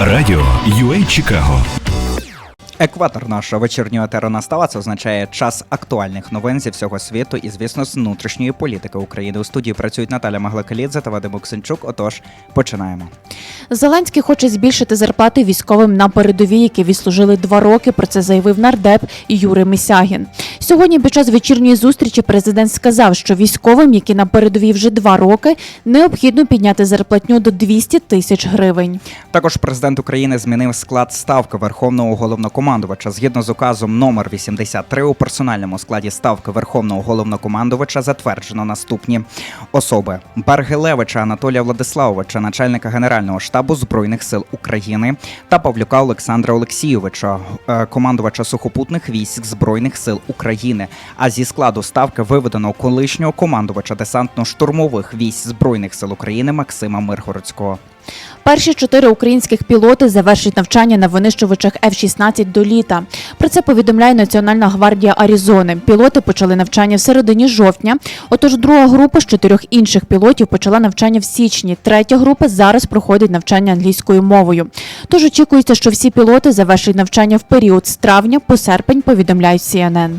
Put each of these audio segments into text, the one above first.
Радіо UA Чикаго. Екватор нашого вечірнього етеру настала. Це означає час актуальних новин зі всього світу і, звісно, з внутрішньої політики України. У студії працюють Наталя Маглакалідзе та Вадим Оксенчук. Отож, починаємо. Зеленський хоче збільшити зарплати військовим на передовій, які відслужили два роки. Про це заявив нардеп Юрій Мисягін. Сьогодні під час вечірньої зустрічі президент сказав, що військовим, які на передовій вже два роки, необхідно підняти зарплатню до 200 тисяч гривень. Також президент України змінив склад ставки Верховного головнокомандувача. Згідно з указом номер 83 у персональному складі ставки Верховного головнокомандувача затверджено наступні особи: Баргилевича Анатолія Владиславовича, начальника Генерального штабу збройних сил України, та Павлюка Олександра Олексійовича, е, командувача сухопутних військ збройних сил України. А зі складу ставки виведено колишнього командувача десантно-штурмових військ збройних сил України Максима Миргородського. Перші чотири українських пілоти завершать навчання на винищувачах F-16 до літа. Про це повідомляє Національна гвардія Аризони. Пілоти почали навчання в середині жовтня. Отож, друга група з чотирьох інших пілотів почала навчання в січні. Третя група зараз проходить навчання англійською мовою. Тож очікується, що всі пілоти завершать навчання в період з травня по серпень. Повідомляють CNN.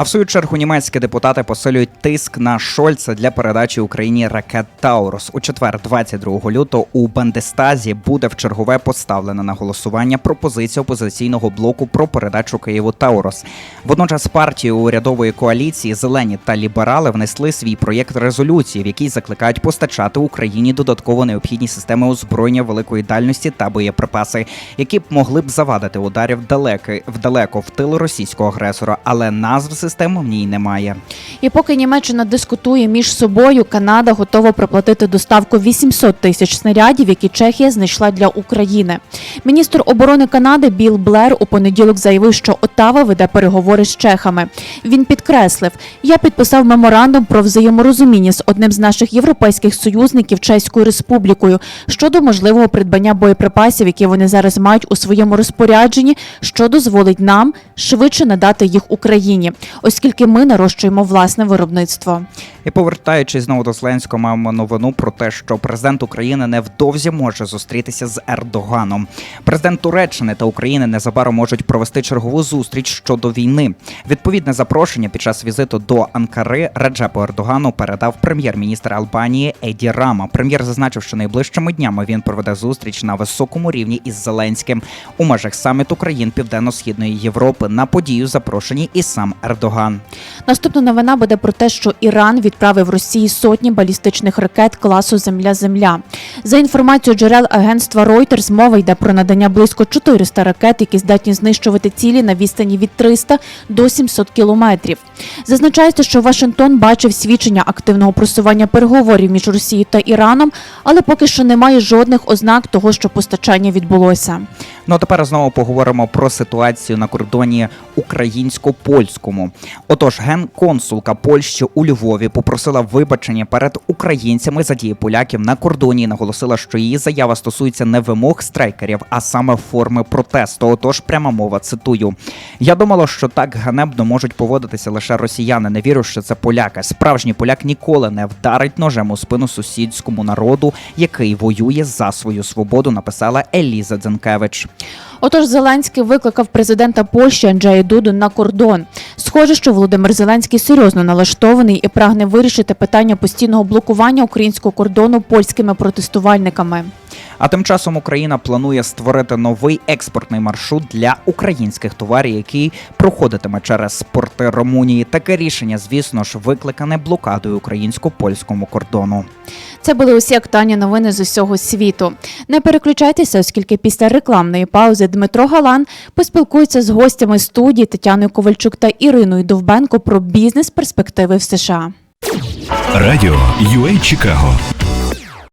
А в свою чергу німецькі депутати посилюють тиск на Шольца для передачі Україні ракет Таурус. У четвер, 22 лютого, у Бандестазі буде в чергове поставлена на голосування пропозиція опозиційного блоку про передачу Києву Таурус. Водночас партії урядової коаліції Зелені та ліберали внесли свій проєкт резолюції, в якій закликають постачати Україні додатково необхідні системи озброєння великої дальності та боєприпаси, які б могли б завадити ударів далеки вдалеко в тил російського агресора, але назв систем в ній немає. І поки Німеччина дискутує між собою, Канада готова проплатити доставку 800 тисяч снарядів, які Чехія знайшла для України. Міністр оборони Канади Біл Блер у понеділок заявив, що Отава веде переговори з чехами. Він підкреслив: я підписав меморандум про взаєморозуміння з одним з наших європейських союзників Чеською Республікою щодо можливого придбання боєприпасів, які вони зараз мають у своєму розпорядженні, що дозволить нам швидше надати їх Україні, оскільки ми нарощуємо власне виробництво. І повертаючись знову до Зеленського, маємо новину про те, що президент України невдовзі може зустрітися з Ердоганом. Президент Туреччини та України незабаром можуть провести чергову зустріч щодо війни. Відповідне запрошення під час візиту до Анкари Реджепу Ердогану передав прем'єр-міністр Албанії Еді Рама. Прем'єр зазначив, що найближчими днями він проведе зустріч на високому рівні із Зеленським у межах саміту країн Південно-східної Європи. На подію запрошені і сам Ердоган. Наступна новина буде про те, що Іран відправив Росії сотні балістичних ракет класу Земля-Земля. За інформацією джерел агентства Reuters, мова йде про надання близько 400 ракет, які здатні знищувати цілі на відстані від 300 до 700 кілометрів. Зазначається, що Вашингтон бачив свідчення активного просування переговорів між Росією та Іраном, але поки що немає жодних ознак того, що постачання відбулося. Ну а тепер знову поговоримо про ситуацію на кордоні українсько-польському. Отож, генконсулка Польщі у Львові попросила вибачення перед українцями за дії поляків на кордоні і наголосила, що її заява стосується не вимог страйкерів, а саме форми протесту. Отож, пряма мова цитую. Я думала, що так ганебно можуть поводитися лише росіяни. Не вірю, що це поляки. Справжній поляк ніколи не вдарить ножем у спину сусідському народу, який воює за свою свободу. Написала Еліза Дзенкевич. Отож, Зеленський викликав президента Польщі Анджея Дуду на кордон. Схоже, що Володимир Зеленський серйозно налаштований і прагне вирішити питання постійного блокування українського кордону польськими протестувальниками. А тим часом Україна планує створити новий експортний маршрут для українських товарів, який проходитиме через порти Румунії. Таке рішення, звісно ж, викликане блокадою українсько-польському кордону. Це були усі актуальні новини з усього світу. Не переключайтеся, оскільки після рекламної паузи Дмитро Галан поспілкується з гостями студії Тетяною Ковальчук та Іриною Довбенко про бізнес-перспективи в США. Радіо UA Чикаго.